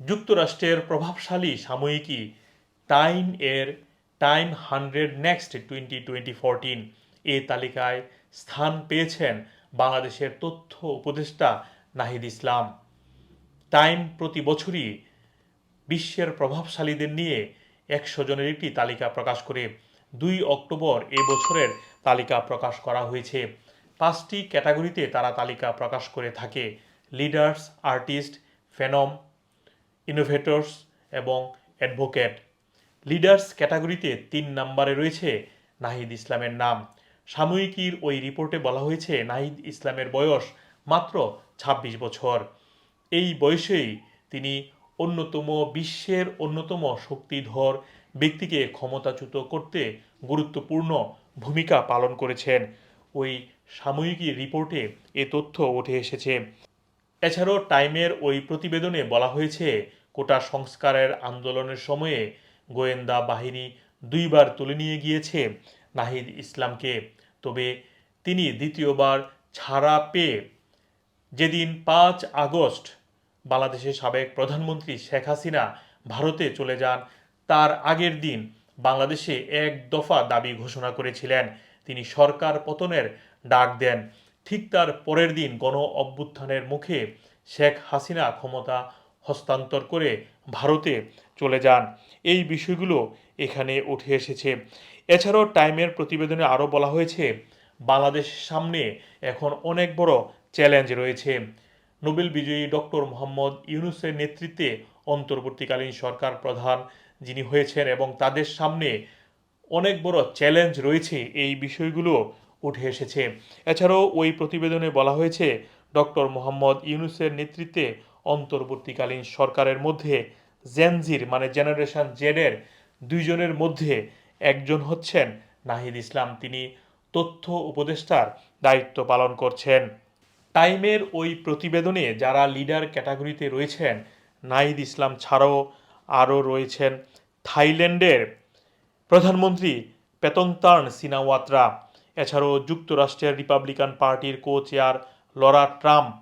যুক্তরাষ্ট্রের প্রভাবশালী সাময়িকী টাইম এর Time hundred next twenty twenty fourteen এ তালিকায় স্থান পেয়েছেন বাংলাদেশের তথ্য উপদেষ্টা নাহিদ ইসলাম। টাইম প্রতি বছরই বিশ্বের প্রভাবশালীদের নিয়ে একশো জনের একটি তালিকা প্রকাশ করে। দুই অক্টোবর এ বছরের তালিকা প্রকাশ করা হয়েছে। পাঁচটি ক্যাটাগরিতে তারা তালিকা প্রকাশ করে থাকে। লিডার্স, আর্টিস্ট, ফেনম ইনোভেটরস এবং অ্যাডভোকেট লিডার্স ক্যাটাগরিতে তিন নম্বরে রয়েছে নাহিদ ইসলামের নাম। সাময়িকীর ওই রিপোর্টে বলা হয়েছে নাহিদ ইসলামের বয়স মাত্র ২৬ বছর। এই বয়সেই তিনি অন্যতম বিশ্বের অন্যতম শক্তিধর ব্যক্তিকে ক্ষমতাচ্যুত করতে গুরুত্বপূর্ণ ভূমিকা পালন করেছেন। ওই সাময়িকী রিপোর্টে এ তথ্য উঠে এসেছে। এছাড়াও টাইমের ওই প্রতিবেদনে বলা হয়েছে কোটা সংস্কারের আন্দোলনের সময়ে গোয়েন্দা বাহিনী দুইবার তুলে নিয়ে গিয়েছে নাহিদ ইসলামকে। তবে তিনি দ্বিতীয়বার ছাড়া পেয়ে যেদিন পাঁচ আগস্ট বাংলাদেশের সাবেক প্রধানমন্ত্রী শেখ হাসিনা ভারতে চলে যান, তার আগের দিন বাংলাদেশে এক দফা দাবি ঘোষণা করেছিলেন। তিনি সরকার পতনের ডাক দেন। ঠিক তার পরের দিন গণ অভ্যুত্থানের মুখে শেখ হাসিনা ক্ষমতা হস্তান্তর করে ভারতে চলে যান। এই বিষয়গুলো এখানে উঠে এসেছে। এছাড়াও টাইমের প্রতিবেদনে আরও বলা হয়েছে, বাংলাদেশের সামনে এখন অনেক বড় চ্যালেঞ্জ রয়েছে। নোবেল বিজয়ী ডক্টর মোহাম্মদ ইউনুসের নেতৃত্বে অন্তর্বর্তীকালীন সরকার প্রধান যিনি হয়েছেন এবং তাদের সামনে অনেক বড় চ্যালেঞ্জ রয়েছে, এই বিষয়গুলো উঠে এসেছে। এছাড়াও ওই প্রতিবেদনে বলা হয়েছে, ডক্টর মোহাম্মদ ইউনুসের নেতৃত্বে অন্তর্বর্তীকালীন সরকারের মধ্যে, জেনজির মানে জেনারেশন জেডের দুইজনের মধ্যে একজন হচ্ছেন নাহিদ ইসলাম। তিনি তথ্য উপদেষ্টার দায়িত্ব পালন করছেন। টাইমের ওই প্রতিবেদনে যারা লিডার ক্যাটাগরিতে রয়েছেন, নাহিদ ইসলাম ছাড়াও আরও রয়েছেন থাইল্যান্ডের প্রধানমন্ত্রী পেতংতার্ন সিনাওয়াত্রা। এছাড়াও যুক্তরাষ্ট্রের রিপাবলিকান পার্টির কো চেয়ার লরা ট্রাম্প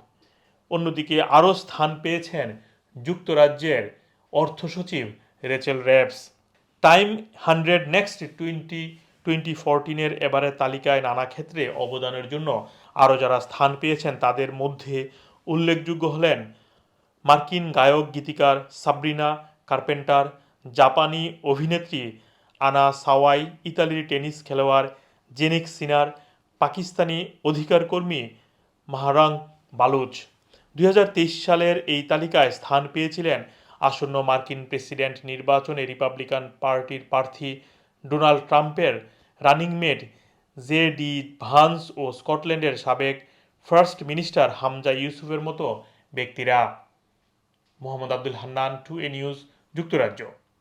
অন্যদিকে আরও স্থান পেয়েছেন যুক্তরাজ্যের অর্থ সচিব Rachel Reeves Time hundred next twenty twenty ফোরটিনের এবারের তালিকায় নানা ক্ষেত্রে অবদানের জন্য আরও যারা স্থান পেয়েছেন তাদের মধ্যে উল্লেখযোগ্য হলেন মার্কিন গায়ক, গীতিকার সাবরিনা কার্পেন্টার, জাপানি অভিনেত্রী আনা সাওয়াই, ইতালির টেনিস খেলোয়াড় জেনিক সিনার, পাকিস্তানি অধিকারকর্মী মাহারাং বালুচ। দুই হাজার তেইশ সালের এই তালিকায় স্থান পেয়েছিলেন আসন্ন মার্কিন প্রেসিডেন্ট নির্বাচনে রিপাবলিকান পার্টির প্রার্থী ডোনাল্ড ট্রাম্পের running mate J D Vance ও স্কটল্যান্ডের সাবেক ফার্স্ট মিনিস্টার হামজা ইউসুফের মতো ব্যক্তিরা। Mohammad Abdul Hannan, two A news, যুক্তরাজ্য।